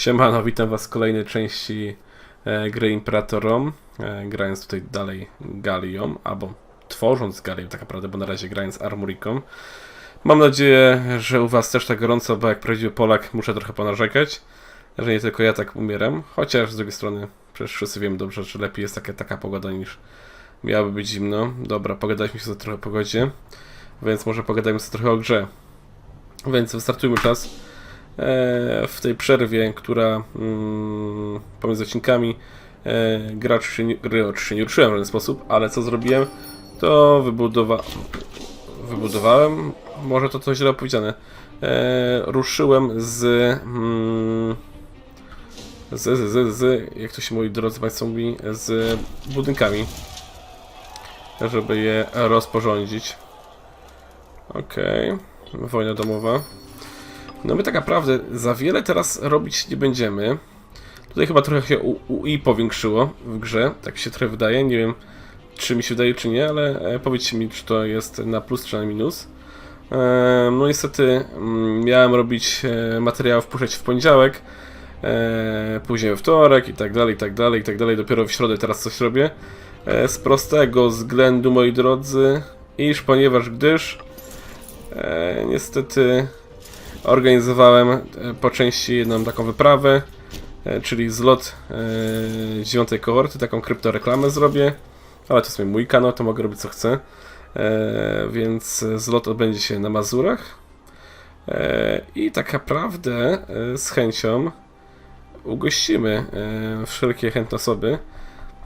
Siemano, witam was w kolejnej części e, gry Imperatorom, e, grając tutaj dalej Galią, albo tworząc Galię tak naprawdę, bo na razie grając Armuriką. Mam nadzieję, że u was też tak gorąco, bo jak prawdziwy Polak muszę trochę ponarzekać, że nie tylko ja tak umieram, chociaż z drugiej strony przecież wszyscy wiemy dobrze, że lepiej jest taka, taka pogoda niż miałaby być zimno. Dobra, pogadaliśmy sobie trochę o pogodzie, więc może pogadajmy sobie trochę o grze. Więc wystartujmy czas w tej przerwie, która mm, pomiędzy odcinkami e, gracz się nie, oczywiście nie ruszyłem w żaden sposób, ale co zrobiłem, to wybudowa wybudowałem, może to coś źle opowiedziane, e, ruszyłem z, mm, z, z, z, z, jak to się moi drodzy Państwo mówi, z budynkami, żeby je rozporządzić. Okej, wojna domowa. No my tak naprawdę za wiele teraz robić nie będziemy. Tutaj chyba trochę się UI powiększyło w grze, tak się trochę wydaje. Nie wiem, czy mi się wydaje, czy nie, ale e, powiedzcie mi, czy to jest na plus, czy na minus. E, No niestety mm, miałem robić e, materiał wpuszczać w poniedziałek, później we wtorek i tak dalej, i tak dalej, i tak dalej. Dopiero w środę teraz coś robię. Z prostego względu, moi drodzy, iż ponieważ gdyż niestety organizowałem e, po części jedną taką wyprawę, e, czyli zlot e, dziewiątej kohorty, taką kryptoreklamę zrobię, ale to jest mój kanał, to mogę robić co chcę, więc zlot odbędzie się na Mazurach. I tak naprawdę z chęcią ugościmy wszelkie chętne osoby,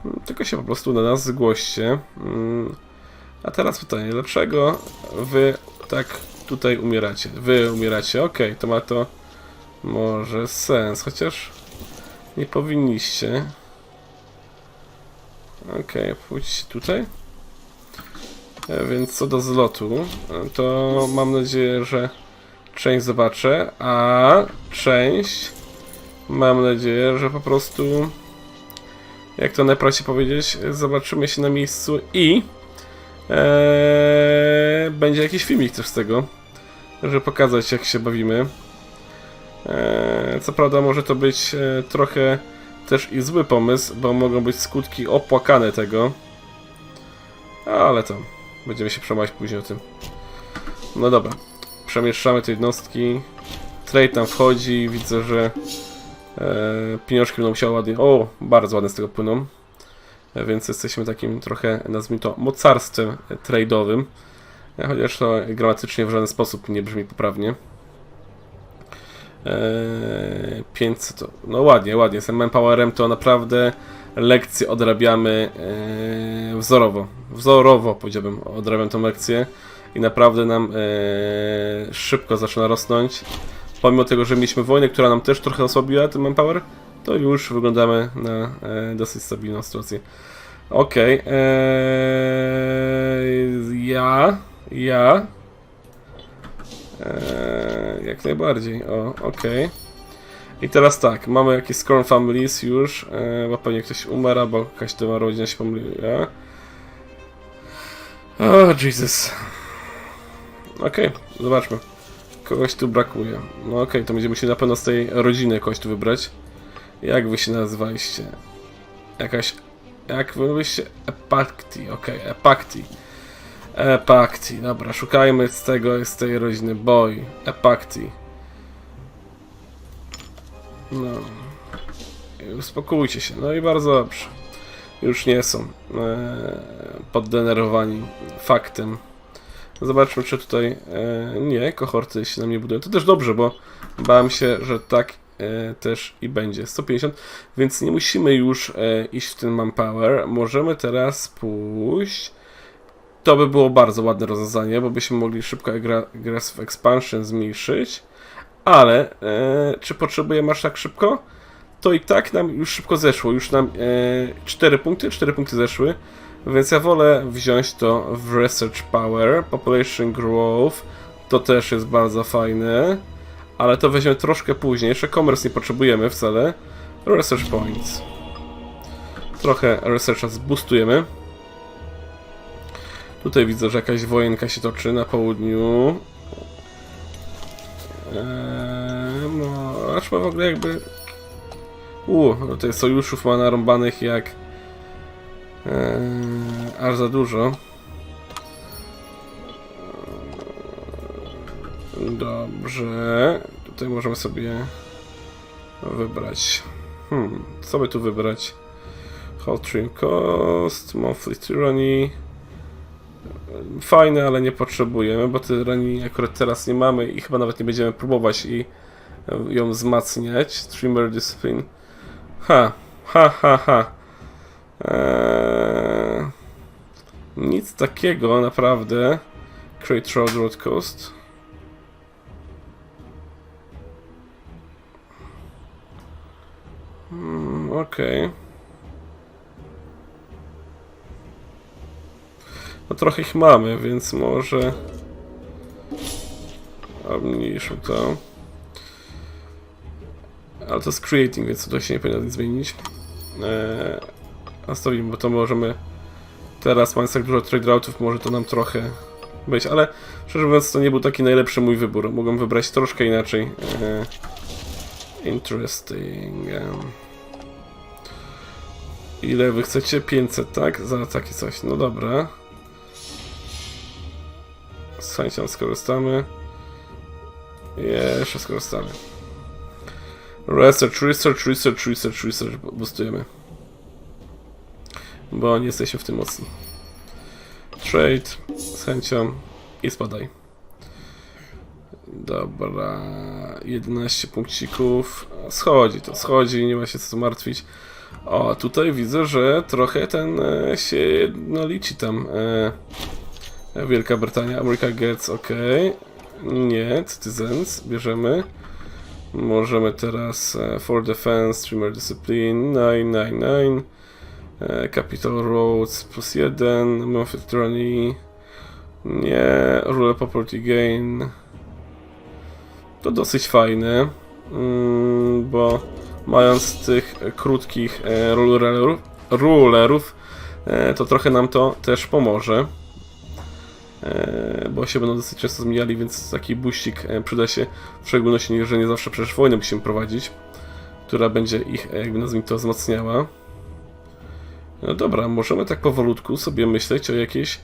Mm, tylko się po prostu na nas zgłoście. Mm, A teraz pytanie, dlaczego wy tak tutaj umieracie? Wy umieracie, okej, to ma to może sens, chociaż nie powinniście. Okej, pójdźcie tutaj. E, Więc co do zlotu, e, to mam nadzieję, że część zobaczę, a część mam nadzieję, że po prostu jak to najprościej powiedzieć, zobaczymy się na miejscu i Eee, będzie jakiś filmik też z tego, żeby pokazać jak się bawimy. Eee, co prawda może to być e, trochę też i zły pomysł, bo mogą być skutki opłakane tego. Ale to będziemy się przemawiać później o tym. No dobra, przemieszczamy te jednostki. Trade tam wchodzi, widzę, że e, pieniążki będą musiały ładnie... O, bardzo ładne z tego płyną więc jesteśmy takim trochę, nazwijmy to, mocarstwem trade'owym, chociaż to gramatycznie w żaden sposób nie brzmi poprawnie. Eee, 500 to, no ładnie, ładnie, z manpowerem to naprawdę lekcje odrabiamy eee, wzorowo, wzorowo powiedziałbym, odrabiam tą lekcję i naprawdę nam eee, szybko zaczyna rosnąć. Pomimo tego, że mieliśmy wojnę, która nam też trochę osłabiła ten manpower, to już wyglądamy na e, dosyć stabilną sytuację. Okej, eee, ja, ja, eee, jak najbardziej, o, okej. I teraz tak, mamy jakieś Scorn Families już, e, bo pewnie ktoś umarł, albo jakaś to rodzina się pomyliła. O, Jesus. Okej, zobaczmy. Kogoś tu brakuje. No okej, to będziemy musieli na pewno z tej rodziny kogoś tu wybrać. Jak wy się nazywaliście? Jakaś... Jak wy byście? Epakti, okej, Epakti. Epakti, dobra, szukajmy z tego, z tej rodziny. Boy, Epakti. No. Uspokójcie się, no i bardzo dobrze. Już nie są e, poddenerwowani faktem. Zobaczmy, czy tutaj... E, nie, kohorty się nam nie budują. To też dobrze, bo bałem się, że tak też i będzie. 150, więc nie musimy już e, iść w ten manpower. Możemy teraz pójść. To by było bardzo ładne rozwiązanie, bo byśmy mogli szybko aggressive expansion zmniejszyć. Ale e, czy potrzebujemy aż tak szybko? To i tak nam już szybko zeszło. Już nam e, 4 punkty, 4 punkty zeszły. Więc ja wolę wziąć to w Research Power, Population Growth. To też jest bardzo fajne ale to weźmiemy troszkę później. Jeszcze commerce nie potrzebujemy wcale. Research points. Trochę researcha zboostujemy. Tutaj widzę, że jakaś wojenka się toczy na południu. Eee, no, aż ma w ogóle jakby U, no tutaj sojuszów ma narąbanych jak... E, aż za dużo. Dobrze. Tutaj możemy sobie wybrać. Hmm, co by tu wybrać? Hot Trim Cost, Monthly Tyranny. Fajne, ale nie potrzebujemy, bo Tyranny akurat teraz nie mamy i chyba nawet nie będziemy próbować i ją wzmacniać. Trimmer Discipline. Ha, ha, ha, ha. Eee, nic takiego naprawdę. Create Road Road Coast. Okej. No trochę ich mamy, więc może obniżmy to. Ale to jest creating, więc tutaj się nie powinno nic zmienić. Eee, nastawimy, bo to możemy teraz mając tak dużo trade routów, może to nam trochę być, ale szczerze mówiąc to nie był taki najlepszy mój wybór. Mogłem wybrać troszkę inaczej. Eee, interesting. Ile wy chcecie? 500, tak? Za takie coś. No dobra. Z chęcią skorzystamy. Jeszcze skorzystamy. Research, research, research, research, research. Boostujemy. Bo nie jesteśmy w tym mocni. Trade z chęcią i spadaj. Dobra, 11 punkcików. Schodzi to, schodzi, nie ma się co martwić. O, tutaj widzę, że trochę ten e, się jednolici tam. E, Wielka Brytania, America Gets, ok. Nie, Citizens, bierzemy. Możemy teraz e, For Defense, Streamer Discipline, 999. E, Capital Roads plus 1, Monfort Tyranny. Nie, Rural Property Gain. To dosyć fajne, mm, bo mając tych krótkich e, rulerów, rulerów e, to trochę nam to też pomoże. E, bo się będą dosyć często zmieniali, więc taki buścik przyda się, w szczególności, że nie zawsze przecież wojnę musimy prowadzić, która będzie ich, jakby nazwijmy to, wzmacniała. No dobra, możemy tak powolutku sobie myśleć o jakiejś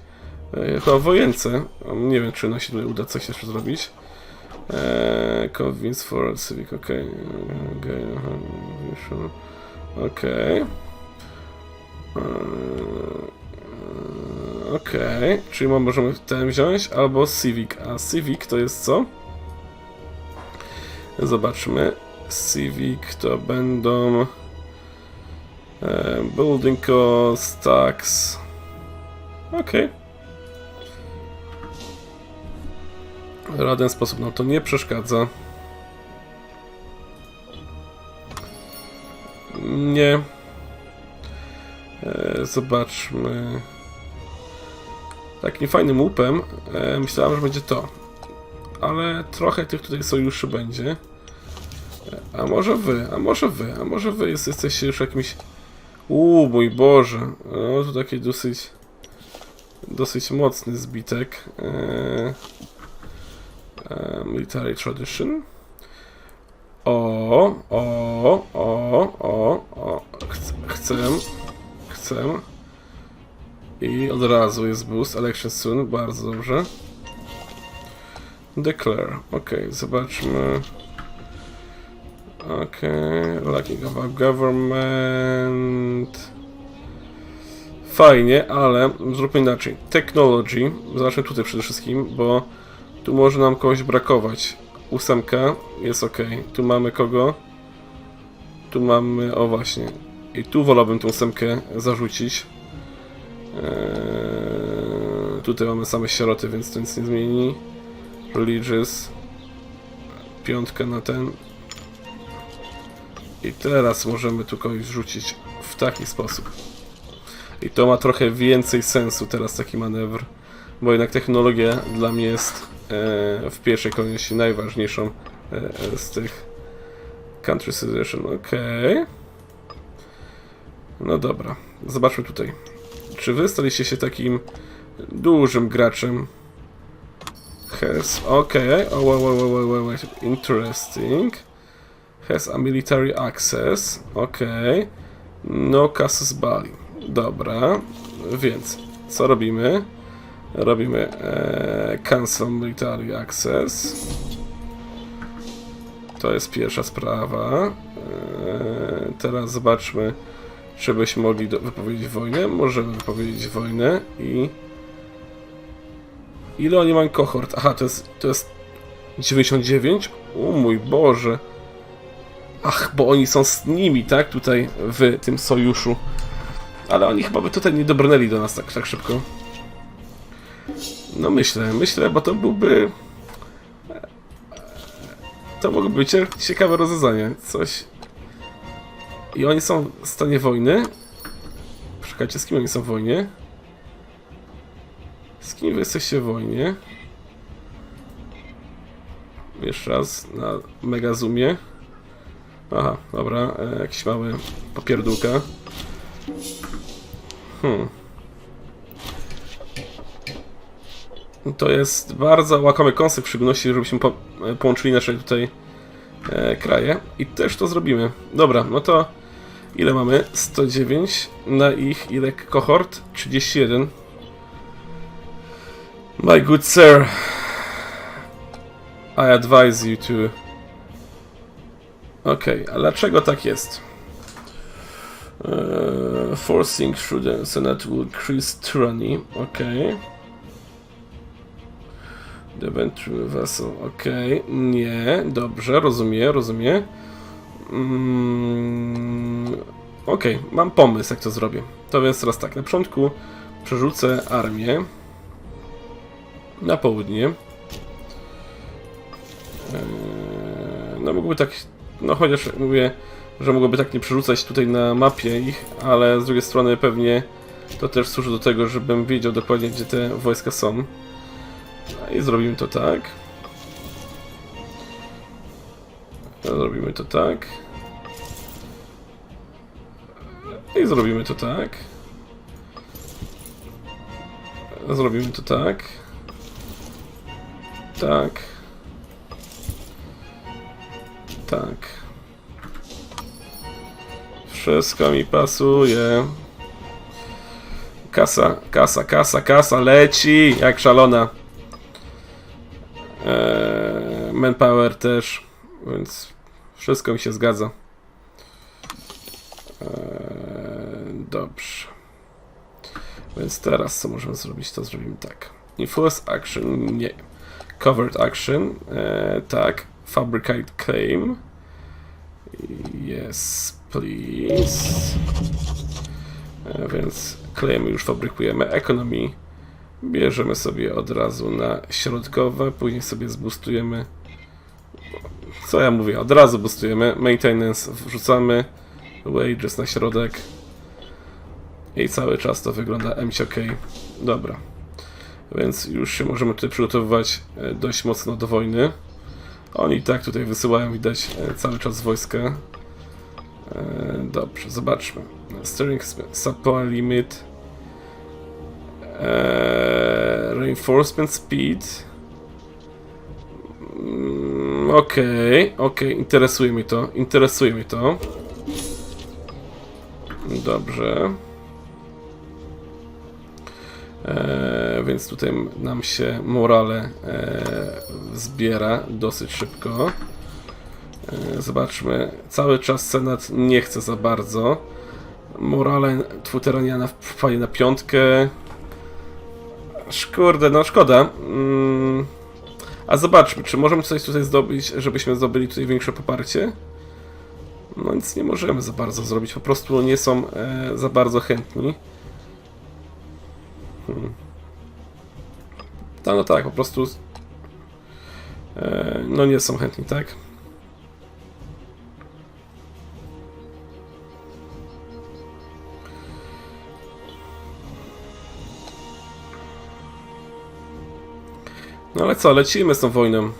chyba wojence. Nie wiem, czy nam się tutaj uda coś jeszcze zrobić. Eee, convince for civic, okej. Okay. Okej. Eee, Okej, czyli mo- możemy ten wziąć, albo Civic. A Civic to jest co? Zobaczmy. Civic to będą... E, building cost, tax... Okej. W żaden sposób nam to nie przeszkadza. Nie. E, zobaczmy. Takim fajnym łupem e, myślałem, że będzie to. Ale trochę tych tutaj sojuszy będzie. E, A może wy, a może wy, a może wy jest, jesteście już jakimś... Uuu, mój Boże. No to taki dosyć... Dosyć mocny zbitek. E, e, military Tradition. O, o, o, o, o. Chcę, chcę. I od razu jest boost. Election soon, bardzo dobrze. Declare. Ok, zobaczmy. Ok, lacking of government. Fajnie, ale zróbmy inaczej. Technology. Zacznę tutaj przede wszystkim, bo tu może nam kogoś brakować. Ósemka jest ok. Tu mamy kogo? Tu mamy, o właśnie. I tu wolałbym tą ósemkę zarzucić. Eee, tutaj mamy same sieroty, więc to nic nie zmieni. Religious. Piątka na ten. I teraz możemy tu kogoś wrzucić w taki sposób. I to ma trochę więcej sensu teraz taki manewr, bo jednak technologia dla mnie jest e, w pierwszej kolejności najważniejszą e, z tych Country Civilization. Okej. No dobra, zobaczmy tutaj. Czy wy staliście się takim dużym graczem? Has. Okay. oh, wow, wow, wow, wow, wow, interesting. Has a military access. Okej. No casus belli. Dobra. Więc co robimy? Robimy e, cancel military access. To jest pierwsza sprawa. E, teraz zobaczmy, czy byśmy mogli do, wypowiedzieć wojnę. Możemy wypowiedzieć wojnę i... Ile oni mają kohort? Aha, to jest, to jest 99? O mój Boże. Ach, bo oni są z nimi, tak? Tutaj w tym sojuszu. Ale oni chyba by tutaj nie dobrnęli do nas tak, tak szybko. No myślę, myślę, bo to byłby... To mogłoby być ciekawe rozwiązanie. Coś... I oni są w stanie wojny. Czekajcie, z kim oni są w wojnie? Z kim wy jesteście w wojnie? Jeszcze raz na mega zoomie. Aha, dobra, e, jakiś mały popierdółka. Hmm. To jest bardzo łakomy koncept, w szczególności, żebyśmy po, e, połączyli nasze tutaj e, kraje. I też to zrobimy. Dobra, no to ile mamy? 109 na ich ile kohort? 31. My good sir, I advise you to... Okej, a dlaczego tak jest? Eee, forcing through the Senate will increase tyranny. Okej. The eventual vessel. Okej. Nie. Dobrze, rozumiem, rozumiem. Mm, Okej, mam pomysł, jak to zrobię. To więc teraz tak, na początku przerzucę armię na południe. Eee, No mógłby tak, no chociaż mówię, że mogłoby tak nie przerzucać tutaj na mapie ich, ale z drugiej strony pewnie to też służy do tego, żebym wiedział dokładnie, gdzie te wojska są. No I zrobimy to tak. Zrobimy to tak. I zrobimy to tak. Zrobimy to tak. Tak. Tak. Wszystko mi pasuje. Kasa, kasa, kasa, kasa leci jak szalona. Manpower też, więc wszystko mi się zgadza. Eee, dobrze. Więc teraz co możemy zrobić? To zrobimy tak. Enforce action, nie. Covered action, eee, tak. Fabricate claim. Yes, please. E, Więc claim już fabrykujemy. Economy bierzemy sobie od razu na środkowe, później sobie zboostujemy. Co ja mówię? Od razu boostujemy. Maintenance wrzucamy. Wages na środek. I cały czas to wygląda MCK. Dobra. Więc już się możemy tutaj przygotowywać e, dość mocno do wojny. Oni i tak tutaj wysyłają, widać, e, cały czas wojska. E, Dobrze, zobaczmy. Steering supply limit. Reinforcement speed. Mm, Okej, okej, interesuje mnie to, interesuje mnie to. Dobrze. E, więc tutaj nam się morale e, zbiera dosyć szybko. E, zobaczmy, cały czas Senat nie chce za bardzo. Morale Twitteraniana wpadnie na piątkę. Szkurde, no szkoda. Mm, a zobaczmy, czy możemy coś tutaj zdobyć, żebyśmy zdobyli tutaj większe poparcie? No nic nie możemy za bardzo zrobić, po prostu nie są e, za bardzo chętni. No, no tak, po prostu. E, no nie są chętni, tak? No ale co, lecimy z tą wojną. Eee,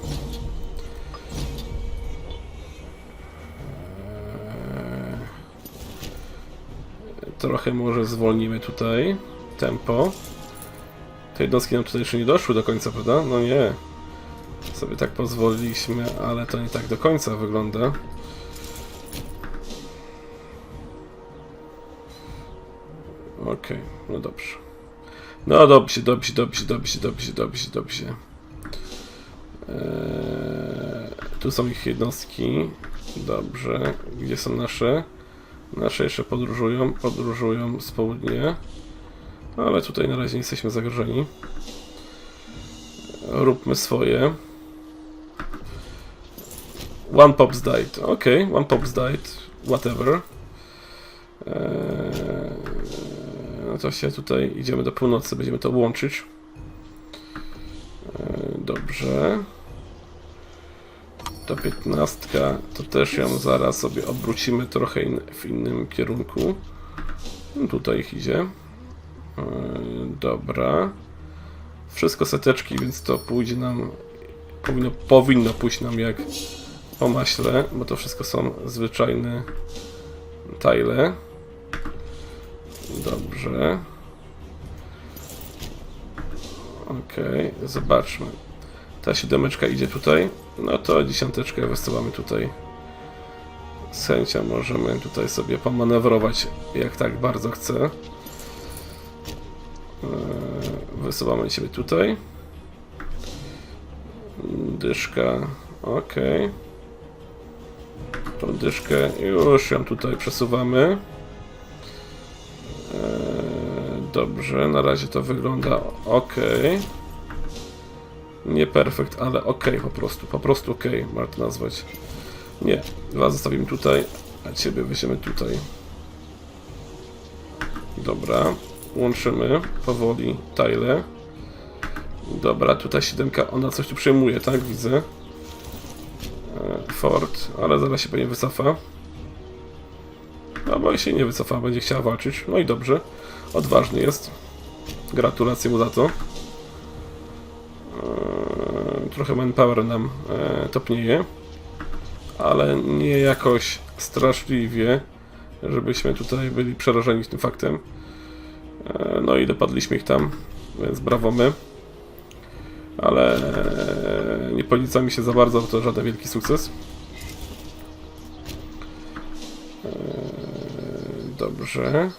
trochę może zwolnimy tutaj tempo. Te jednostki nam tutaj jeszcze nie doszły do końca, prawda? No nie. Sobie tak pozwoliliśmy, ale to nie tak do końca wygląda. Okej, okay, no dobrze. No dobrze, dobrze, dobrze, dobrze, dobrze, dobrze tu są ich jednostki. Dobrze. Gdzie są nasze? Nasze jeszcze podróżują. Podróżują z południa. Ale tutaj na razie nie jesteśmy zagrożeni. Róbmy swoje. One pops died. Okej, one pops died. Whatever. Eee, no to się tutaj idziemy do północy, będziemy to łączyć. Eee, dobrze. Ta piętnastka to też ją zaraz sobie obrócimy trochę in, w innym kierunku. No, tutaj ich idzie. Eee, dobra. Wszystko seteczki, więc to pójdzie nam. Powinno, powinno pójść nam jak po maśle, bo to wszystko są zwyczajne tile. Dobrze. Okej, zobaczmy. Ta siódemeczka idzie tutaj. No to dziesiąteczkę wysyłamy tutaj. Z chęcią możemy tutaj sobie pomanewrować jak tak bardzo chcę. Eee, Wysyłamy ciebie tutaj. Dyszka. Okej. Tą dyszkę już ją tutaj przesuwamy. Eee, Dobrze, na razie to wygląda ok. Nie perfekt, ale ok po prostu. Po prostu ok, warto nazwać. Nie, dwa zostawimy tutaj, a ciebie weźmiemy tutaj. Dobra, łączymy powoli tile. Dobra, tutaj siódemka, ona coś tu przejmuje, tak? Widzę. E, Ford, ale zaraz się pewnie wycofa. No bo się nie wycofa, będzie chciała walczyć. No i dobrze. Odważny jest. Gratulacje mu za to. Trochę manpower nam e, topnieje. Ale nie jakoś straszliwie, żebyśmy tutaj byli przerażeni tym faktem. E, no i dopadliśmy ich tam, więc brawo my. Ale e, nie policza mi się za bardzo, bo to żaden wielki sukces. Dobrze.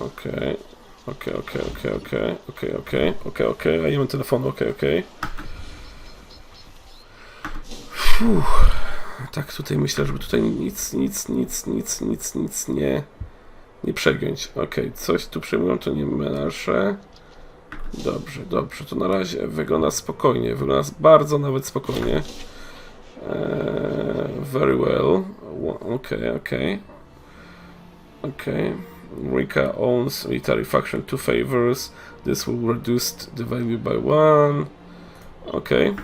Okej. Okej, okej, okej, okej, okej, okej, okej, okej, a nie mam telefonu, okej, okej. Fuh. Tak, tutaj myślę, żeby tutaj nic, nic, nic, nic, nic, nic nie, nie przegiąć. Okej, coś tu przejmują, to nie menasze. Dobrze, dobrze, to na razie wygląda spokojnie, wygląda bardzo nawet spokojnie. Eee, very well. Wa- Okay, okay. Okay. Rika owns military faction two favors. This will reduce the value by one. Okay.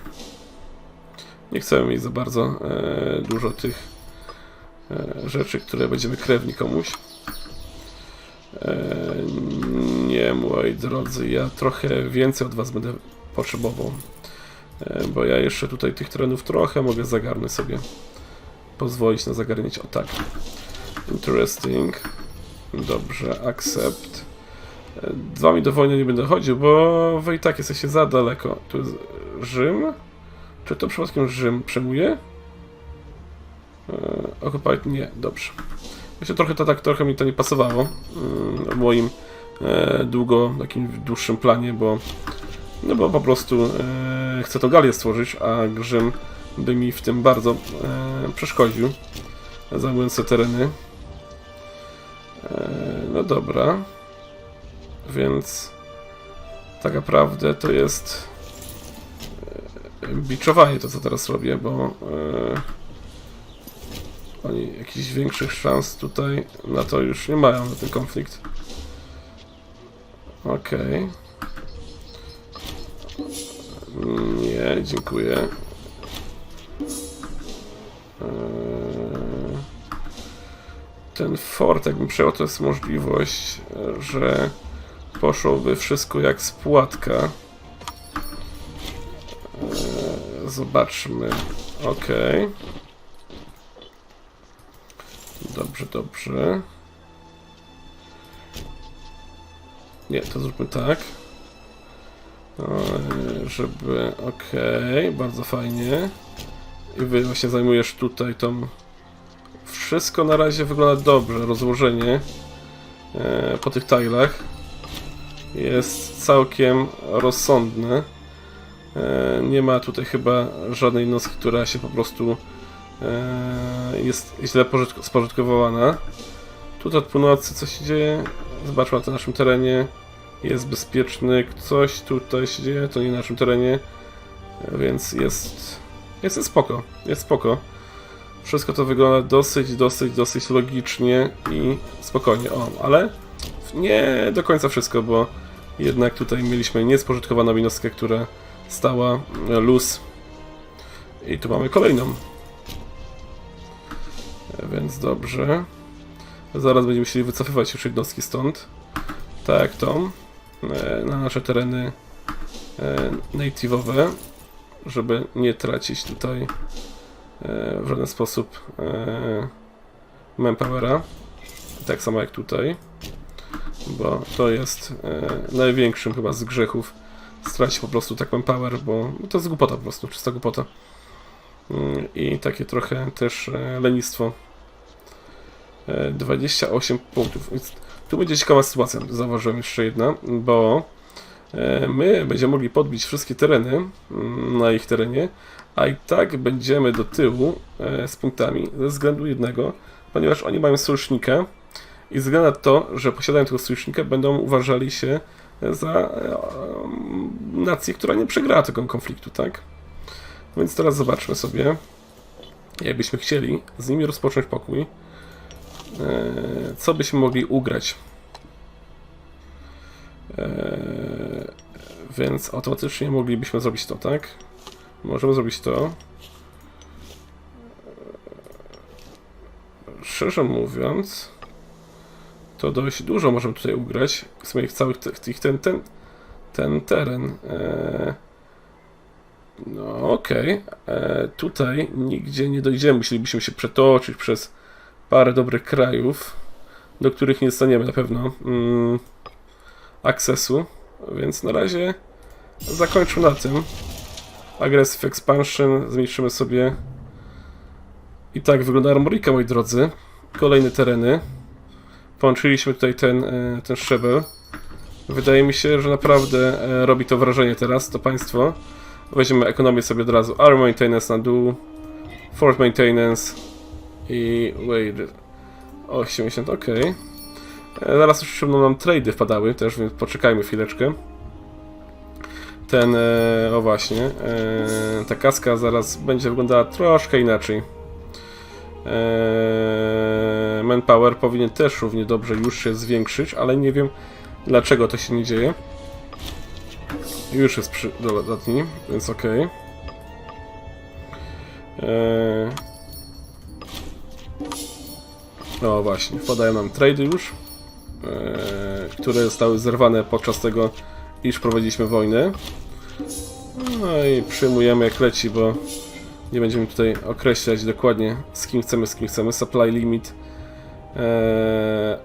Nie chcemy mieć za bardzo e, dużo tych e, rzeczy, które będziemy krewni komuś. E, nie, moi drodzy, ja trochę więcej od was będę potrzebował. E, Bo ja jeszcze tutaj tych terenów trochę mogę zagarnąć sobie. Pozwolić na zagarnięcie. O tak. Interesting. Dobrze, accept. Dwa mi do wojny nie będę chodził, bo wy i tak jesteście za daleko. Tu jest Rzym? Czy to przypadkiem Rzym przejmuje? E, Occupied? Nie, dobrze. Myślę, trochę to tak, trochę mi to nie pasowało w moim e, długo, takim dłuższym planie, bo no bo po prostu e, chcę to Galię stworzyć, a Rzym by mi w tym bardzo e, przeszkodził, zajmując te tereny. E, no dobra. Więc tak naprawdę to jest e, biczowanie to, co teraz robię, bo e, oni jakichś większych szans tutaj na to już nie mają, na ten konflikt. Okej. Nie, dziękuję. Eee, Ten fort, jakbym przejął, to jest możliwość, e, że poszłoby wszystko jak spłatka. Eee, Zobaczmy. Ok. Dobrze, dobrze. Nie, to zróbmy tak. Żeby... Okej, bardzo fajnie. I wy właśnie zajmujesz tutaj tą wszystko na razie wygląda dobrze. Rozłożenie e, po tych tilach jest całkiem rozsądne. E, nie ma tutaj chyba żadnej jednostki, która się po prostu e, jest źle pożytk- spożytkowana. Tutaj od północy co się dzieje? Zobaczmy na naszym terenie. Jest bezpieczny. Coś tutaj się dzieje, to nie na naszym terenie. Więc jest, jest spoko. Jest spoko. Wszystko to wygląda dosyć, dosyć, dosyć logicznie i spokojnie. O, ale nie do końca wszystko, bo jednak tutaj mieliśmy niespożytkowaną jednostkę, która stała luz. I tu mamy kolejną. Więc dobrze. Zaraz będziemy musieli wycofywać już jednostki stąd. Tak tą. e, Na nasze tereny e, native'owe. Żeby nie tracić tutaj w żaden sposób e, manpowera. Tak samo jak tutaj. Bo to jest e, największym chyba z grzechów stracić po prostu tak manpower, bo to jest głupota po prostu, czysta głupota. Mm, I takie trochę też e, lenistwo. E, 28 punktów. Tu będzie ciekawa sytuacja, zauważyłem jeszcze jedna, bo e, my będziemy mogli podbić wszystkie tereny mm, na ich terenie, a i tak będziemy do tyłu e, z punktami ze względu jednego, ponieważ oni mają sojusznika i ze względu na to, że posiadają tego sojusznika, będą uważali się za e, nację, która nie przegrała tego konfliktu, tak? Więc teraz zobaczmy sobie, jakbyśmy chcieli z nimi rozpocząć pokój, e, co byśmy mogli ugrać. E, Więc automatycznie moglibyśmy zrobić to, tak? Możemy zrobić to. Szczerze mówiąc, to dość dużo możemy tutaj ugrać. W ich całych tych, ten, ten, ten teren. E, no okej. E, Tutaj nigdzie nie dojdziemy. Musielibyśmy się przetoczyć przez parę dobrych krajów, do których nie dostaniemy na pewno mm, akcesu. Więc na razie zakończę na tym. Aggressive Expansion zmniejszymy sobie. I tak wygląda Armorika, moi drodzy. Kolejne tereny. Połączyliśmy tutaj ten, e, ten szczebel. Wydaje mi się, że naprawdę e, robi to wrażenie teraz, to państwo. Weźmiemy ekonomię sobie od razu. Armor Maintenance na dół. Fort Maintenance. I wait. 80, ok. E, Zaraz już będą nam trady wpadały też, więc poczekajmy chwileczkę. Ten, e, o właśnie, e, ta kaska zaraz będzie wyglądała troszkę inaczej. Manpower powinien też równie dobrze już się zwiększyć, ale nie wiem dlaczego to się nie dzieje. Już jest przy dodatni, więc ok. Eee, no właśnie, wpadają nam trady już, które zostały zerwane podczas tego, iż prowadziliśmy wojnę. No i przyjmujemy jak leci, bo nie będziemy tutaj określać dokładnie z kim chcemy, z kim chcemy. Supply limit. Eee,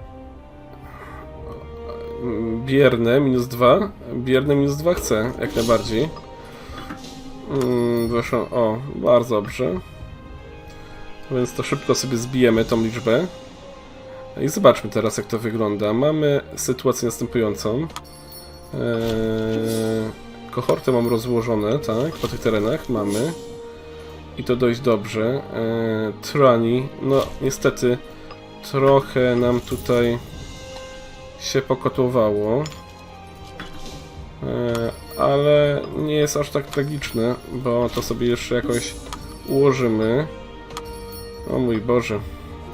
bierne minus 2. Bierne minus 2 chcę, jak najbardziej. Mm, Weszło, o, bardzo dobrze. Więc to szybko sobie zbijemy tą liczbę. I zobaczmy teraz, jak to wygląda. Mamy sytuację następującą. Eee, kohorty mam rozłożone, tak, po tych terenach mamy. I to dość dobrze. Eee, Trani, no niestety trochę nam tutaj się pokotłowało. Eee, ale nie jest aż tak tragiczne, bo to sobie jeszcze jakoś ułożymy. O mój Boże.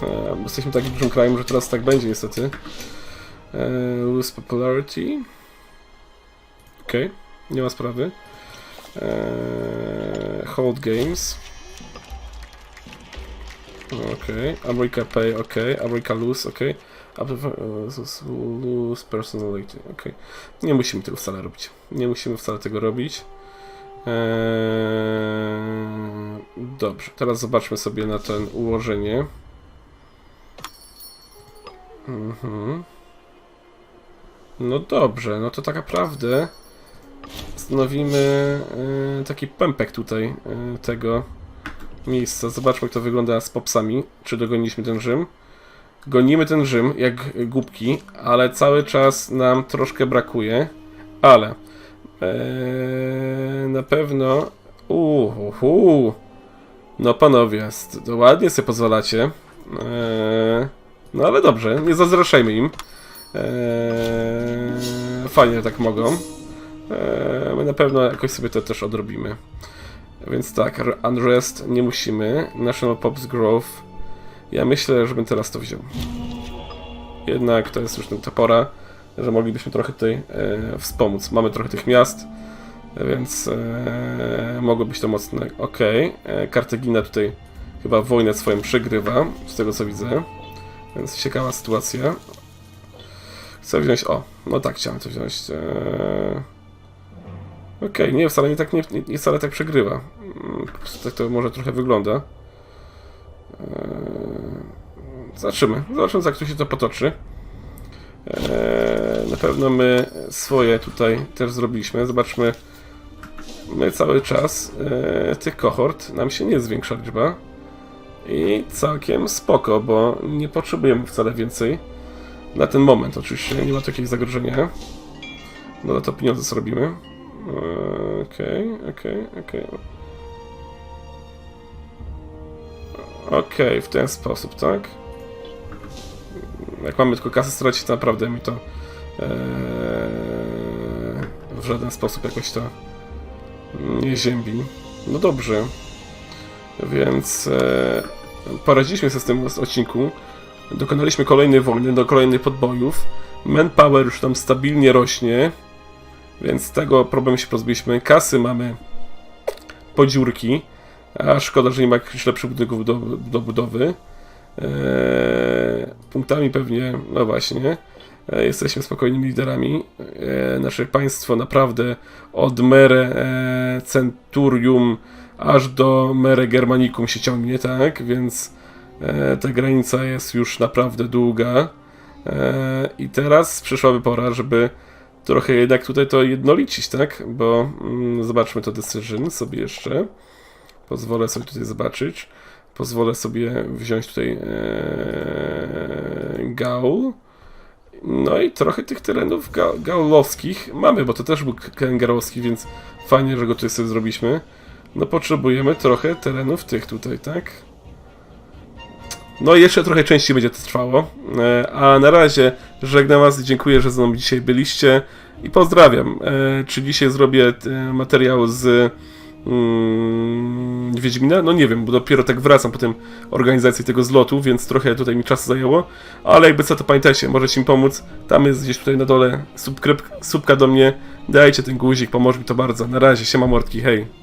Eee, jesteśmy tak dużym krajem, że teraz tak będzie niestety. Eee, lose popularity. Okej, nie ma sprawy. Eee, hold games. Okej, America pay, okej, America lose, okej. Okay. Lose personality, okej. Nie musimy tego wcale robić. Nie musimy wcale tego robić. Eee, dobrze, teraz zobaczmy sobie na ten ułożenie. Mhm. No dobrze, no to tak naprawdę stanowimy e, taki pępek tutaj e, tego miejsca. Zobaczmy, jak to wygląda z popsami. Czy dogoniliśmy ten Rzym? Gonimy ten Rzym, jak głupki, ale cały czas nam troszkę brakuje. Ale eee, na pewno... Uhu, no panowie, to ładnie sobie pozwalacie. No ale dobrze, nie zazdroszajmy im. Eee, fajnie, że tak mogą. Eee, my na pewno jakoś sobie to też odrobimy. Więc tak, Unrest nie musimy. National Pops Grove. Ja myślę, żebym teraz to wziął. Jednak to jest już ta pora, że moglibyśmy trochę tutaj e, wspomóc. Mamy trochę tych miast, więc e, mogło być to mocne. Ok, e, Kartagina tutaj chyba wojnę swoją przegrywa, z tego co widzę. Więc ciekawa sytuacja. Chcę wziąć. O, no tak, chciałem to wziąć. E, Okej, nie, wcale nie tak, nie, nie, wcale tak przegrywa. Mm, tak to może trochę wygląda. Eee, Zobaczymy. Zobaczymy, jak tu się to potoczy. Eee, Na pewno my swoje tutaj też zrobiliśmy. Zobaczmy. My cały czas eee, tych kohort nam się nie zwiększa liczba. I całkiem spoko, bo nie potrzebujemy wcale więcej. Na ten moment oczywiście nie ma takiego zagrożenia. No to pieniądze zrobimy. Okej, okej, okej. Okej, w ten sposób, tak? Jak mamy tylko kasę stracić, to naprawdę mi to eee, w żaden sposób jakoś to nie ziębi. No dobrze. Więc e, poradziliśmy sobie z tym odcinku. Dokonaliśmy kolejnej wojny, do kolejnych podbojów. Manpower już tam stabilnie rośnie. Więc tego problemu się pozbyliśmy. Kasy mamy podziurki. A szkoda, że nie ma jakichś lepszych budynków do, do budowy. Eee, punktami pewnie, no właśnie. E, jesteśmy spokojnymi liderami. E, nasze państwo naprawdę od Mere e, Centurium aż do Mere Germanicum się ciągnie, tak? Więc e, ta granica jest już naprawdę długa. E, I teraz przyszłaby pora, żeby trochę jednak tutaj to jednolicić, tak? Bo mm, zobaczmy to decision sobie jeszcze. Pozwolę sobie tutaj zobaczyć. Pozwolę sobie wziąć tutaj e, Gaul. No i trochę tych terenów ga gaulowskich mamy, bo to też był gaulowski, więc fajnie, że go tutaj sobie zrobiliśmy. No potrzebujemy trochę terenów tych tutaj, tak? No i jeszcze trochę częściej będzie to trwało. E, A na razie żegnam Was, dziękuję, że ze mną dzisiaj byliście i pozdrawiam. E, Czy dzisiaj zrobię e, materiał z mm, Wiedźmina? No nie wiem, bo dopiero tak wracam po tym organizacji tego zlotu, więc trochę tutaj mi czasu zajęło. Ale jakby co, to pamiętajcie, możecie mi pomóc. Tam jest gdzieś tutaj na dole subskryp, subka do mnie. Dajcie ten guzik, pomoże mi to bardzo. Na razie, siema mordki, hej.